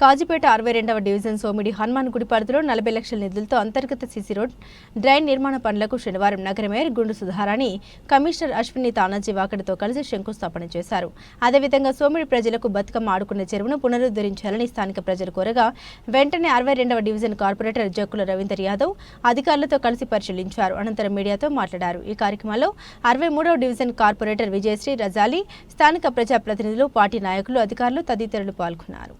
కాజీపేట అరవై రెండవ డివిజన్ సోమిడి హనుమాన్ గుడి పరిధిలో నలభై లక్షల నిధులతో అంతర్గత సీసీ రోడ్ డ్రైన్ నిర్మాణ పనులకు శనివారం నగర మేయర్ గుండు సుధారాణి కమిషనర్ అశ్విని తానాజీ వాకడితో కలిసి శంకుస్థాపన చేశారు. అదేవిధంగా సోమిడి ప్రజలకు బతుకమ్మ ఆడుకునే చెరువును పునరుద్ధరించాలని స్థానిక ప్రజలు కోరగా వెంటనే అరవై రెండవ డివిజన్ కార్పొరేటర్ జక్కుల రవీందర్ యాదవ్ అధికారులతో కలిసి పరిశీలించారు. అనంతరం మీడియాతో మాట్లాడారు. ఈ కార్యక్రమంలో అరవై మూడవ డివిజన్ కార్పొరేటర్ విజయశ్రీ రజాలి స్థానిక ప్రజాప్రతినిధులు పార్టీ నాయకులు అధికారులు తదితరులు పాల్గొన్నారు.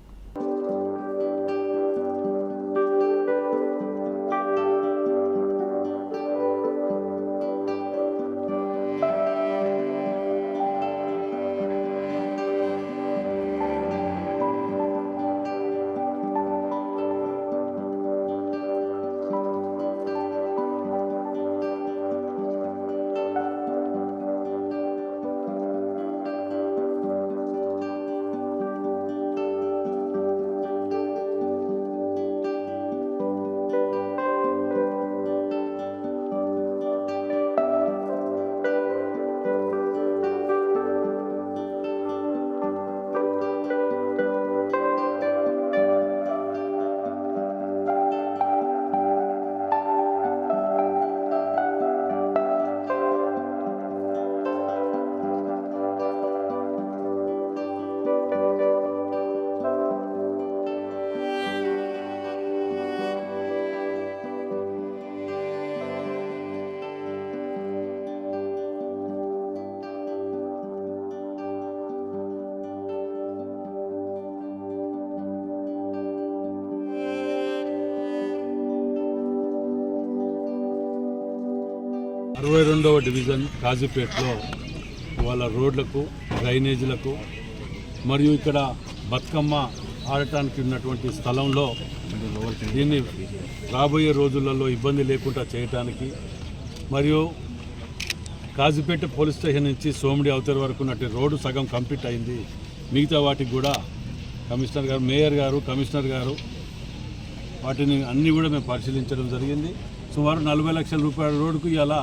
అరవై రెండవ డివిజన్ కాజీపేటలో వాళ్ళ రోడ్లకు డ్రైనేజీలకు మరియు ఇక్కడ బతుకమ్మ ఆడటానికి ఉన్నటువంటి స్థలంలో దీన్ని రాబోయే రోజులలో ఇబ్బంది లేకుండా చేయటానికి మరియు కాజీపేట పోలీస్ స్టేషన్ నుంచి సోమిడి అవతల వరకు ఉన్నటువంటి రోడ్డు సగం కంప్లీట్ అయింది. మిగతా వాటికి కూడా కమిషనర్ గారు మేయర్ గారు కమిషనర్ గారు వాటిని అన్నీ కూడా మేము పరిశీలించడం జరిగింది. సుమారు నలభై లక్షల రూపాయల రోడ్డుకు ఇలా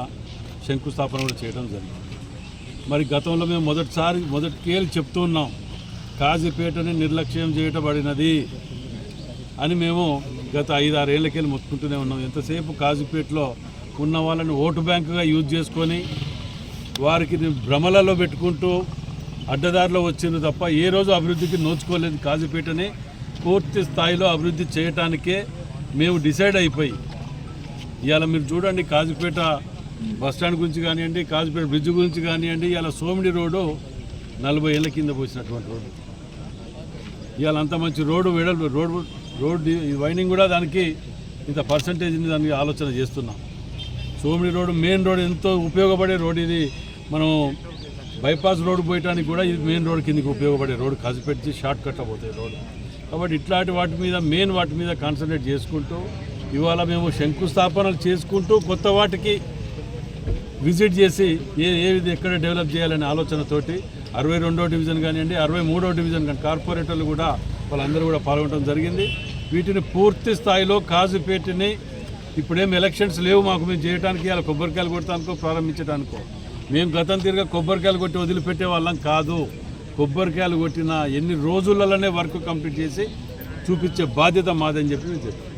శంకుస్థాపన కూడా చేయడం జరిగింది. మరి గతంలో మేము మొదటిసారి మొదటికేళ్ళు చెప్తూ ఉన్నాం కాజీపేటని నిర్లక్ష్యం చేయటబడినది అని మేము గత ఐదు మొత్తుకుంటూనే ఉన్నాం. ఎంతసేపు కాజీపేటలో ఉన్న వాళ్ళని ఓటు బ్యాంకుగా యూజ్ చేసుకొని వారికి భ్రమలలో పెట్టుకుంటూ అడ్డదారిలో వచ్చింది తప్ప ఏ రోజు అభివృద్ధికి నోచుకోలేదు కాజీపేటని. పూర్తి స్థాయిలో అభివృద్ధి చేయటానికే మేము డిసైడ్ అయిపోయి ఇవాళ మీరు చూడండి కాజీపేట బస్ స్టాండ్ గురించి కానివ్వండి కాజీపేట బ్రిడ్జ్ గురించి కానివ్వండి ఇలా సోమిడి రోడ్డు నలభై ఏళ్ళ కింద పోసినటువంటి రోడ్డు. ఇవాళ అంత మంచి రోడ్డు వెడల్పు రోడ్డు రోడ్ ఈ వైండింగ్ కూడా దానికి ఇంత పర్సంటేజ్ దానికి ఆలోచన చేస్తున్నాం. సోమిడి రోడ్డు మెయిన్ రోడ్ ఎంతో ఉపయోగపడే రోడ్ ఇది. మనం బైపాస్ రోడ్డు పోయటానికి కూడా ఇది మెయిన్ రోడ్ కిందకి ఉపయోగపడే రోడ్ కసిపెట్టి షార్ట్ కట్ పోతాయి రోడ్డు. కాబట్టి ఇట్లాంటి వాటి మీద మెయిన్ వాటి మీద కాన్సన్ట్రేట్ చేసుకుంటూ ఇవాళ మేము శంకుస్థాపనలు చేసుకుంటూ కొత్త వాటికి విజిట్ చేసి ఏ ఏది ఎక్కడ డెవలప్ చేయాలనే ఆలోచనతోటి అరవై రెండో డివిజన్ కానివ్వండి అరవై మూడో డివిజన్ కానీ కార్పొరేటర్లు కూడా వాళ్ళందరూ కూడా పాల్గొనడం జరిగింది. వీటిని పూర్తి స్థాయిలో కాజుపేటని ఇప్పుడేం ఎలక్షన్స్ లేవు మాకు మేము చేయడానికి ఇలా కొబ్బరికాయలు కొట్టడానికో ప్రారంభించడానికో మేము గతం తిరిగి కొబ్బరికాయలు కొట్టి వదిలిపెట్టే వాళ్ళం కాదు. కొబ్బరికాయలు కొట్టిన ఎన్ని రోజులలోనే వర్క్ కంప్లీట్ చేసి చూపించే బాధ్యత మాదని చెప్పి మేము చెప్పాం.